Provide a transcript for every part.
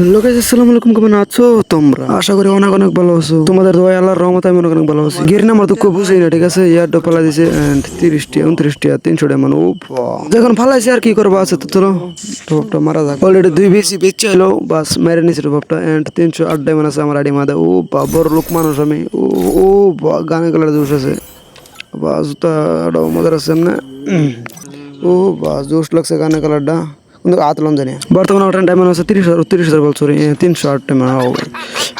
Hello guys আসসালামু আলাইকুম, কেমন আছো তোমরা? আশা করি অনেক অনেক ভালো আছো। তোমাদের দোয়া আল্লাহর রহমতে আমি অনেক অনেক ভালো আছি। গির নাম্বার খুব বুঝি না, ঠিক আছে? ইয়ার ডোপালা দিছে, and 30 টি 29 টি আর 300 টাকা মানে ও। যখন ফালাইছে আর কি করবা আছে তো চলো টপটা মারা যাক। অলরেডি দুই বেশি বেচে এলো, বাস মেরে নিছে টপটা এন্ড 308 ডায়মন্ড আছে আমার আইডি মাদা ও বা বড় লোক মানুষ আমি। ও ও বা গানে কালার জোশ আছে। বাস তা মজার আছে না? ও বাস জোশ লাগছে গানে কালারটা কিন্তু আতলাম জানি। বর্তমানে ওটার ডায়মন্ড আছে তিরিশ হাজার তিরিশ হাজার বল সরি তিনশো আট ডায়মন্ড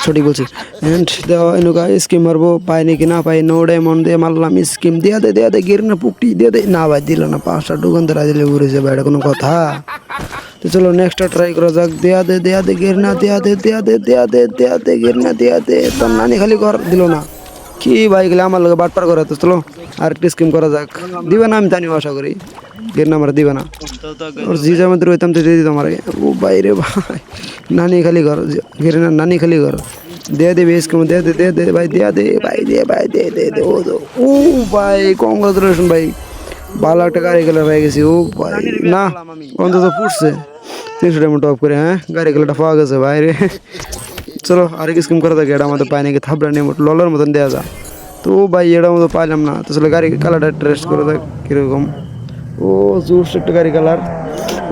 সঠিক বলছি এন্ড দেওয়া এনুকা স্কিম মারবো পাই নাকি না পাই নো ডায়মন্ড দিয়ে মারলাম স্কিম দিয়া দে দিয়া দে, গির না পুকটি, দিয়ে দে। না ভাই, দিল না, পাঁচটা দোকানদার দিলে ঘুরেছে ভাই এটা কোনো কথা। তো চলো নেক্সটটা ট্রাই করা যাক। দেয়া দে দেয়া দে, গির না, দেয়া দে দেয়া দে দেয়া দে দেয়া দে, গির না, দেয়া দে। তোর নানি খালি ঘর দিল না। কি ভাই গেলে আমার লোক বাটপার করে, তো চলো। আর একটা স্কিম করা যাক। দিবে না আমি জানিও আশা করি। গের না আমার দিবে না। ওর জি জামাতে রইতাম তো দিয়ে দিতাম আমার ও ভাই রে ভাই। নানি খালি ঘর। গের না, নানি খালি ঘর। দে দে বেশ কম দে দে দে, ভাই দে দে, ভাই দে ভাই দে দে দে, ও দো ও, ভাই কংগ্রাচুলেশন ভাই। ভালো একটা গাড়ি গেলে হয়ে গেছি, ও, ভাই। না, অন্তত ফুটছে তিনশো টাকা টপ করে হ্যাঁ? গাড়ি গেলাটা পাওয়া গেছে, ভাই রে। চলো আর কি স্কিম করা থাকে এটা আমাদের পাই নাকি থাবড়া নিয়ে ললের মতন দেওয়া যা তো ভাই এটা মতো পাইলাম না। তো গাড়ি কালারটা টেস্ট করে দেখ কীরকম। ও জোস একটা গাড়ি কালার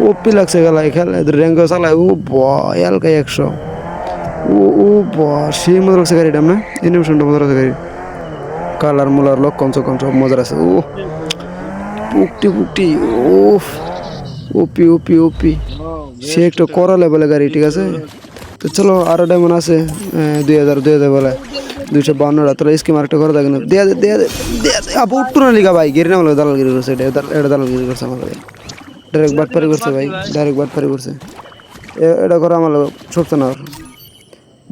ও পি লাগছে গালাই খেলা র্যাঙ্ক চালায়। ও বয় হালকা একশো। ও ও ব সেই মজা লাগছে গাড়িটা, না? এনিমেশনটা মজা লাগছে গাড়ি কালার মুলার লোক কমসে কম সব মজা আছে। ও, পুকটি পুকটি ও ওপি ওপি ওপি সে একটা করা লেভেলে গাড়ি, ঠিক আছে? তো চলো, আরও ডায়মন্ড আছে দুই হাজার দুই হাজার বলে। দুইশো বান্নটা তোরা স্কিম আরেকটা করে, দেখেন। দেয়া দেয়া দেয়া আবু উঠতো না লিখা ভাই, গেরি না বলে দালালগিরি করছে, এটা, এটা- দালালগিরি করছে আমার ভাই। ডাইরেক্ট বাটপারি করছে ভাই ডাইরেক্ট বাটপারি করছে। এটা করে আমার ছোটতো না।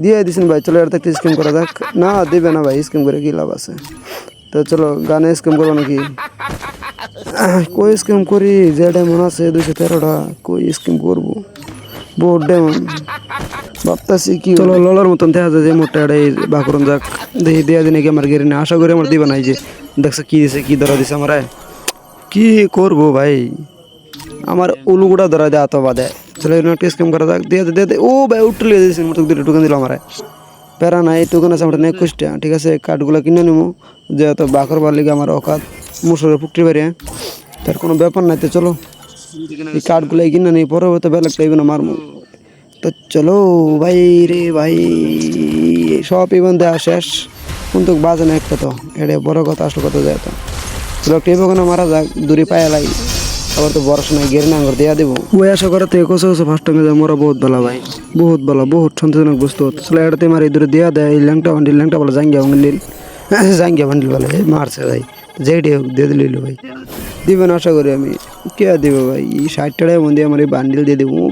দিয়ে দিছেন ভাই, চলো এটা একটা স্কিম করা যাক। না, দেবে না ভাই, স্কিম করে কি লাভ আছে? তো চলো, গানে স্কিম করব নাকি? কই স্কিম করি? যে ডায়মন্ড আছে, দুইশো তেরোটা, কই স্কিম করব? বহুত ডায়মন্ড ভাবতাছি কি চলো, ললার মতন দেখা যায় যে মোটা এটা এই বাকরম যাক। দেখি, দেয়া দিনে কি আমার গেরি না আশা করি আমার দিবে নাই যে। দেখছে কি দিছে, কি ধরা দিছে আমার। কি করব ভাই? আমার উলুগুড়া ধরা দেয় আতো বাদে। চলো একটা স্কিম করা যাক। দিয়ে দিয়ে দে ও ভাই, উঠলে দিয়েছেন মতো দিলে টুকান দিল আমার। প্যারা নাই, টুকান আছে আমার একুশটা। ঠিক আছে, কাঠগুলো কিনে নিবো যেহেতু বাকর বার লিগে আমার অকাত। মুসুরের পুকটি বাড়ি তার কোনো ব্যাপার নাই তো চলো। এই কাঠগুলো কিনে নিই, পরবর্তী বেলা টাইবে না মারমু। তো চলো ভাই রে ভাই। সব ইভেন দেওয়া শেষ। কিন্তু বাজে না একটা তো। এটা বড় কথা, আসল কথা যায় তো। চলো টেপ ওখানে মারা যাক, দূরে পায়ে লাই। আবার তো বড় সময় গেরে না দেয়া দেবো। ওই আশা করা থেকে কোসে কোসে ফার্স্ট টাইমে যায় মোরা বহুত ভালো ভাই। বহুত ভালো বহুত সন্তোষজনক বস্তু। চলো এটাতে মারি, দূরে দেয়া দেয়, এই ল্যাংটা বান্ডিল, ল্যাংটা বলে জাঙ্গিয়া বান্ডিল। জাঙ্গিয়া বান্ডিল বলে মারছে ভাই। যেটি হোক, দিয়ে দিল ভাই। দিবেন আশা করি আমি। কে দিব ভাই? ষাট টাকায় মধ্যে আমার এই বান্ডিল দিয়ে দেবো।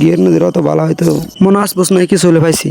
গিয়ে নদীর অত ভালো হয়তো মনে আসবোস নাই কি চলে পাইছি।